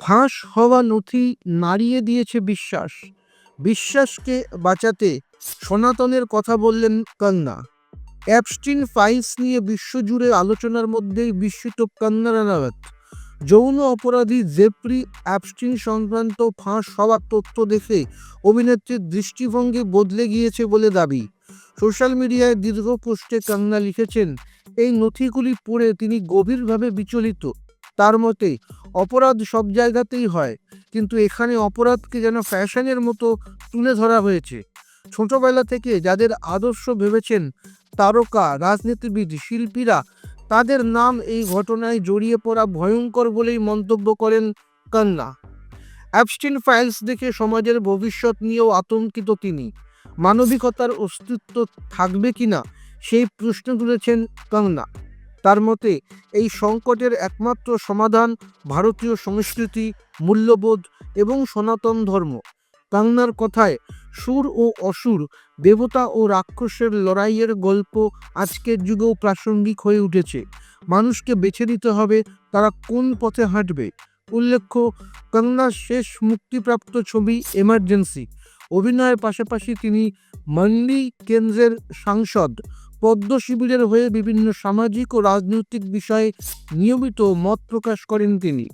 ফাঁস হওয়া নথি নাড়িয়ে দিয়েছে বিশ্বাস। বিশ্বাসকে বাঁচাতে সনাতনের কথা বললেন কন্যা অ্যাপস্টিন ফাইলস নিয়ে বিশ্বজুড়ে আলোচনার মধ্যেই বিস্মিত কন্যা রানাওয়াত যৌন অপরাধী জেফরি অ্যাপস্টিন সংক্রান্ত ফাঁস হওয়ার তথ্য দেখে অভিনেত্রীর দৃষ্টিভঙ্গি বদলে গিয়েছে বলে দাবি। সোশ্যাল মিডিয়ায় দীর্ঘ পোস্টে কঙ্গনা লিখেছেন, এই নথিগুলি পড়ে তিনি গভীরভাবে বিচলিত। তার মতে অপরাধ সব জায়গাতেই হয়। কিন্তু এখানে অপরাধকে যেন ফ্যাশনের মতো তুলে ধরা হয়েছে। ছোটবেলা থেকে যাদের আদর্শ ভেবেছেন তারকা, রাজনীতিবিদ, শিল্পীরা, তাদের নাম এই ঘটনায় জড়িয়ে পড়া ভয়ঙ্কর বলেই মন্তব্য করেন কান্না। অ্যাপস্টিন ফাইলস দেখে সমাজের ভবিষ্যৎ নিয়েও আতঙ্কিত তিনি। মানবিকতার অস্তিত্ব থাকবে কিনা সেই প্রশ্ন তুলেছেন কঙ্গনা তার মতে, এই সংকটের একমাত্র সমাধান ভারতীয় সংস্কৃতি, মূল্যবোধ এবং সনাতন ধর্ম। কাঙ্গনার কথায়, সুর ও অসুর, দেবতা ও রাক্ষসের লড়াইয়ের গল্প আজকের যুগেও প্রাসঙ্গিক হয়ে উঠেছে। মানুষকে বেছে নিতে হবে তারা কোন পথে হাঁটবে। উল্লেখ্য, কঙ্গনার শেষ মুক্তিপ্রাপ্ত ছবি এমার্জেন্সি অভিনয়ের পাশাপাশি তিনি মান্ডি কেন্দ্রের সাংসদ। পদ্ম শিবিরের হয়ে বিভিন্ন সামাজিক ও রাজনৈতিক বিষয়ে নিয়মিত মত প্রকাশ করেন তিনি।